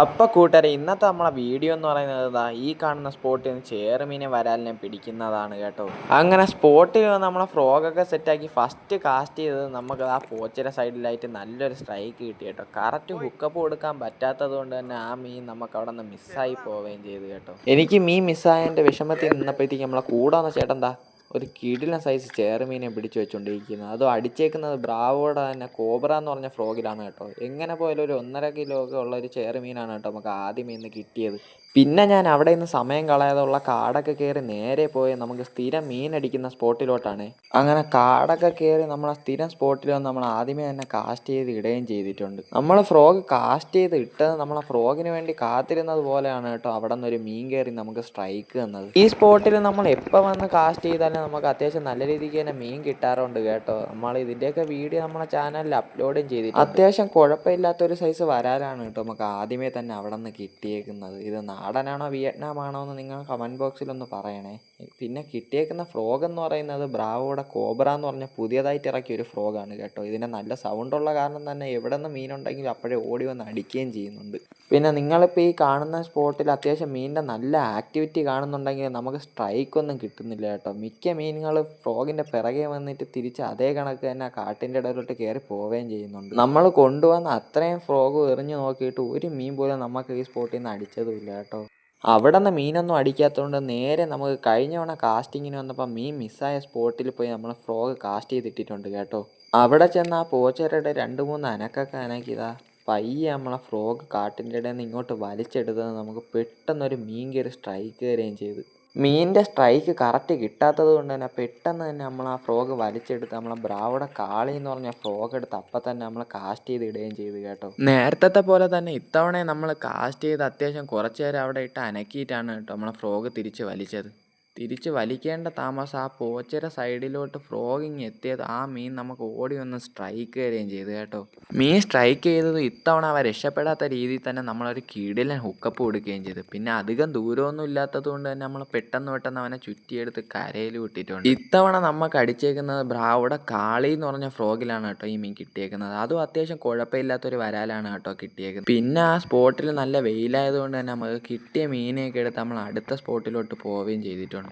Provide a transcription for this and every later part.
അപ്പോൾ കൂട്ടുകാരെ ഇന്നത്തെ നമ്മളെ വീഡിയോ എന്ന് പറയുന്നത് ഇതാ ഈ കാണുന്ന സ്പോട്ടിൽ നിന്ന് ചേറുമീനെ വരാലിനെ പിടിക്കുന്നതാണ് കേട്ടോ. അങ്ങനെ സ്പോട്ടിൽ നമ്മളെ ഫ്രോഗൊക്കെ സെറ്റാക്കി ഫസ്റ്റ് കാസ്റ്റ് ചെയ്തത് നമുക്ക് ആ പോച്ചിര സൈഡിലായിട്ട് നല്ലൊരു സ്ട്രൈക്ക് കിട്ടി കേട്ടോ. കറക്റ്റ് ഹുക്കപ്പ് കൊടുക്കാൻ പറ്റാത്തത് കൊണ്ട് തന്നെ ആ മീൻ നമുക്ക് അവിടെ നിന്ന് മിസ്സായി പോവുകയും ചെയ്തു കേട്ടോ. എനിക്ക് മീൻ മിസ്സായതിന്റെ വിഷമത്തിൽ നിന്നപ്പോഴത്തേക്ക് നമ്മളെ കൂടാന്ന് ചേട്ടൻ എന്താ ഒരു കിടിലൻ സൈസ് ചേറുമീനെ പിടിച്ചു വെച്ചുകൊണ്ടിരിക്കുന്നത് അതും അടിച്ചേക്കുന്നത് ബ്രാവോടെ തന്നെ കോബ്ര എന്ന് പറഞ്ഞ ഫ്രോഗിലാണ് കേട്ടോ. എങ്ങനെ പോയാലും ഒരു ഒന്നര കിലോ ഒക്കെ ഉള്ള ഒരു ചേറുമീനാണ് കേട്ടോ നമുക്ക് ആദ്യമേ ഇന്ന് കിട്ടിയത്. പിന്നെ ഞാൻ അവിടെ നിന്ന് സമയം കളയാതുള്ള കാടൊക്കെ കയറി നേരെ പോയി നമുക്ക് സ്ഥിരം മീൻ അടിക്കുന്ന സ്പോട്ടിലോട്ടാണ്. അങ്ങനെ കാടൊക്കെ കയറി നമ്മൾ ആ സ്ഥിരം സ്പോട്ടിൽ വന്ന് നമ്മൾ ആദ്യമേ തന്നെ കാസ്റ്റ് ചെയ്ത് ഇടുകയും ചെയ്തിട്ടുണ്ട്. നമ്മൾ ഫ്രോഗ് കാസ്റ്റ് ചെയ്ത് ഇട്ടത് നമ്മൾ ഫ്രോഗിന് വേണ്ടി കാത്തിരുന്നത് പോലെയാണ് കേട്ടോ അവിടെ നിന്ന് ഒരു മീൻ കയറി നമുക്ക് സ്ട്രൈക്ക് തന്നത്. ഈ സ്പോട്ടിൽ നമ്മൾ എപ്പോൾ വന്ന് കാസ്റ്റ് ചെയ്താലും നമുക്ക് അത്യാവശ്യം നല്ല രീതിക്ക് തന്നെ മീൻ കിട്ടാറുണ്ട് കേട്ടോ. നമ്മൾ ഇതിന്റെയൊക്കെ വീഡിയോ നമ്മളെ ചാനലിൽ അപ്ലോഡും ചെയ്തിട്ടുണ്ട്. അത്യാവശ്യം കുഴപ്പമില്ലാത്തൊരു സൈസ് വരാനാണ് കേട്ടോ നമുക്ക് ആദ്യമേ തന്നെ അവിടെ നിന്ന് കിട്ടിയേക്കുന്നത്. ഇത് നാടനാണോ വിയറ്റ്നാം ആണോ എന്ന് നിങ്ങൾ കമന്റ് ബോക്സിലൊന്ന് പറയണേ. പിന്നെ കിട്ടിയേക്കുന്ന ഫ്രോഗ് എന്ന് പറയുന്നത് ബ്രാവോടെ കോബ്ര എന്ന് പറഞ്ഞ പുതിയതായിട്ട് ഇറക്കിയ ഒരു ഫ്രോഗാണ് കേട്ടോ. ഇതിന് നല്ല സൗണ്ടുള്ള കാരണം തന്നെ എവിടെ നിന്ന് മീനുണ്ടെങ്കിലും അപ്പോഴേ ഓടി വന്ന് അടിക്കുകയും ചെയ്യുന്നുണ്ട്. പിന്നെ നിങ്ങളിപ്പോൾ ഈ കാണുന്ന സ്പോട്ടിൽ അത്യാവശ്യം മീനിന്റെ നല്ല ആക്ടിവിറ്റി കാണുന്നുണ്ടെങ്കിൽ നമുക്ക് സ്ട്രൈക്ക് ഒന്നും കിട്ടുന്നില്ല കേട്ടോ. മിക്ക മീനുകൾ ഫ്രോഗിന്റെ പിറകെ വന്നിട്ട് തിരിച്ച് അതേ കണക്ക് തന്നെ കാട്ടിന്റെ ഇടയിലോട്ട് കയറി പോവുകയും ചെയ്യുന്നുണ്ട്. നമ്മൾ കൊണ്ടുവന്ന അത്രയും ഫ്രോഗ് എറിഞ്ഞു നോക്കിയിട്ട് ഒരു മീൻ പോലും നമുക്ക് ഈ സ്പോട്ടിൽ നിന്ന് അടിച്ചതുമില്ല കേട്ടോ. അവിടെ നിന്ന് മീനൊന്നും അടിക്കാത്തതുകൊണ്ട് നേരെ നമുക്ക് കഴിഞ്ഞ തവണ കാസ്റ്റിങ്ങിന് വന്നപ്പോൾ മീൻ മിസ്സായ സ്പോട്ടിൽ പോയി നമ്മൾ ഫ്രോഗ് കാസ്റ്റ് ചെയ്തിട്ടിട്ടുണ്ട് കേട്ടോ. അവിടെ ചെന്ന് ആ പോച്ചരുടെ രണ്ട് മൂന്ന് അനക്കൊക്കെ അനക്കിയതാ പയ്യെ നമ്മളെ ഫ്രോഗ് കാട്ടിന്റെ ഇടയിൽ നിന്ന് ഇങ്ങോട്ട് വലിച്ചെടുത്തത് നമുക്ക് പെട്ടെന്നൊരു മീൻ കയറി സ്ട്രൈക്ക് വരികയും ചെയ്തു. മീനിന്റെ സ്ട്രൈക്ക് കറക്റ്റ് കിട്ടാത്തത് കൊണ്ട് തന്നെ പെട്ടെന്ന് തന്നെ നമ്മൾ ആ ഫ്രോഗ് വലിച്ചെടുത്ത് നമ്മളെ ബ്രാവുടെ കാളി എന്ന് പറഞ്ഞ ഫ്രോഗ് എടുത്ത് അപ്പം തന്നെ നമ്മൾ കാസ്റ്റ് ചെയ്ത് ഇടുകയും ചെയ്തു കേട്ടോ. നേരത്തെ പോലെ തന്നെ ഇത്തവണ നമ്മൾ കാസ്റ്റ് ചെയ്ത് അത്യാവശ്യം കുറച്ച് നേരം അവിടെ ഇട്ട് അനക്കിയിട്ടാണ് കേട്ടോ നമ്മളെ ഫ്രോഗ് തിരിച്ച് വലിച്ചത്. തിരിച്ച് വലിക്കേണ്ട താമസം ആ പോച്ചര സൈഡിലോട്ട് ഫ്രോഗിങ് എത്തിയത് ആ മീൻ നമുക്ക് ഓടി വന്ന് സ്ട്രൈക്ക് വരികയും ചെയ്തു കേട്ടോ. മീൻ സ്ട്രൈക്ക് ചെയ്തത് ഇത്തവണ അവ രക്ഷപ്പെടാത്ത രീതിയിൽ തന്നെ നമ്മളൊരു കീടിലൻ ഹുക്കപ്പ് കൊടുക്കുകയും ചെയ്തു. പിന്നെ അധികം ദൂരമൊന്നും ഇല്ലാത്തത് കൊണ്ട് തന്നെ നമ്മൾ പെട്ടെന്ന് പെട്ടെന്ന് അവനെ ചുറ്റിയെടുത്ത് കരയിൽ വിട്ടിട്ടുണ്ട്. ഇത്തവണ നമുക്ക് അടിച്ചേക്കുന്നത് ബ്രാവുടെ കാളി എന്ന് പറഞ്ഞ ഫ്രോഗിലാണ് കേട്ടോ ഈ മീൻ കിട്ടിയേക്കുന്നത്. അതും അത്യാവശ്യം കുഴപ്പമില്ലാത്തൊരു വരാലാണ് കേട്ടോ കിട്ടിയേക്കുന്നത്. പിന്നെ ആ സ്പോട്ടിൽ നല്ല വെയിലായതുകൊണ്ട് തന്നെ നമുക്ക് കിട്ടിയ മീനെയൊക്കെ എടുത്ത് നമ്മൾ അടുത്ത സ്പോട്ടിലോട്ട് പോവുകയും ചെയ്തിട്ടുണ്ട്.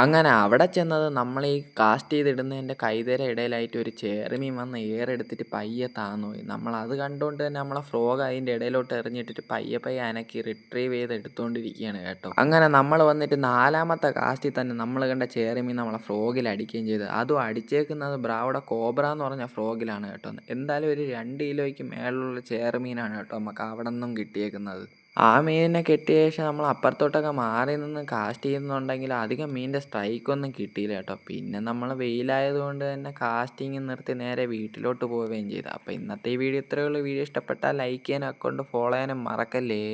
അങ്ങനെ അവിടെ ചെന്നത് നമ്മൾ ഈ കാസ്റ്റ് ചെയ്തിടുന്നതിന്റെ കൈതര ഇടയിലായിട്ട് ഒരു ചേർമീൻ വന്ന് ഏറെടുത്തിട്ട് പയ്യെ താന്നുപോയി നമ്മൾ അത് കണ്ടുകൊണ്ട് തന്നെ നമ്മളെ ഫ്രോഗ് അതിന്റെ ഇടയിലോട്ട് എറിഞ്ഞിട്ടിട്ട് പയ്യെ പയ്യെ അനക്കി റിട്രീവ് ചെയ്ത് എടുത്തുകൊണ്ടിരിക്കുകയാണ് കേട്ടോ. അങ്ങനെ നമ്മൾ വന്നിട്ട് നാലാമത്തെ കാസ്റ്റിൽ തന്നെ നമ്മൾ കണ്ട ചേർമീൻ നമ്മളെ ഫ്രോഗിൽ അടിക്കുകയും ചെയ്തു. അതും അടിച്ചേക്കുന്നത് ബ്രാവുടെ കോബ്ര എന്ന് പറഞ്ഞ ഫ്രോഗിലാണ് കേട്ടോ. എന്തായാലും ഒരു രണ്ട് കിലോയ്ക്ക് മേളിലുള്ള ചേർമീനാണ് കേട്ടോ നമുക്ക് അവിടെ നിന്നും കിട്ടിയേക്കുന്നത്. ആ മീനിനെ കിട്ടിയ ശേഷം നമ്മൾ അപ്പുറത്തോട്ടൊക്കെ മാറി നിന്ന് കാസ്റ്റ് ചെയ്യുന്നുണ്ടെങ്കിൽ അധികം മീനിന്റെ സ്ട്രൈക്കൊന്നും കിട്ടിയില്ല കേട്ടോ. പിന്നെ നമ്മൾ വെയിലായതുകൊണ്ട് തന്നെ കാസ്റ്റിംഗ് നിർത്തി നേരെ വീട്ടിലോട്ട് പോവുകയും ചെയ്തു. അപ്പോൾ ഇന്നത്തെ ഈ വീഡിയോ ഇത്രയേ ഉള്ളൂ. വീഡിയോ ഇഷ്ടപ്പെട്ടാൽ ലൈക്ക് ചെയ്യാനും അക്കൗണ്ട് ഫോളോ ചെയ്യാനും മറക്കല്ലേ.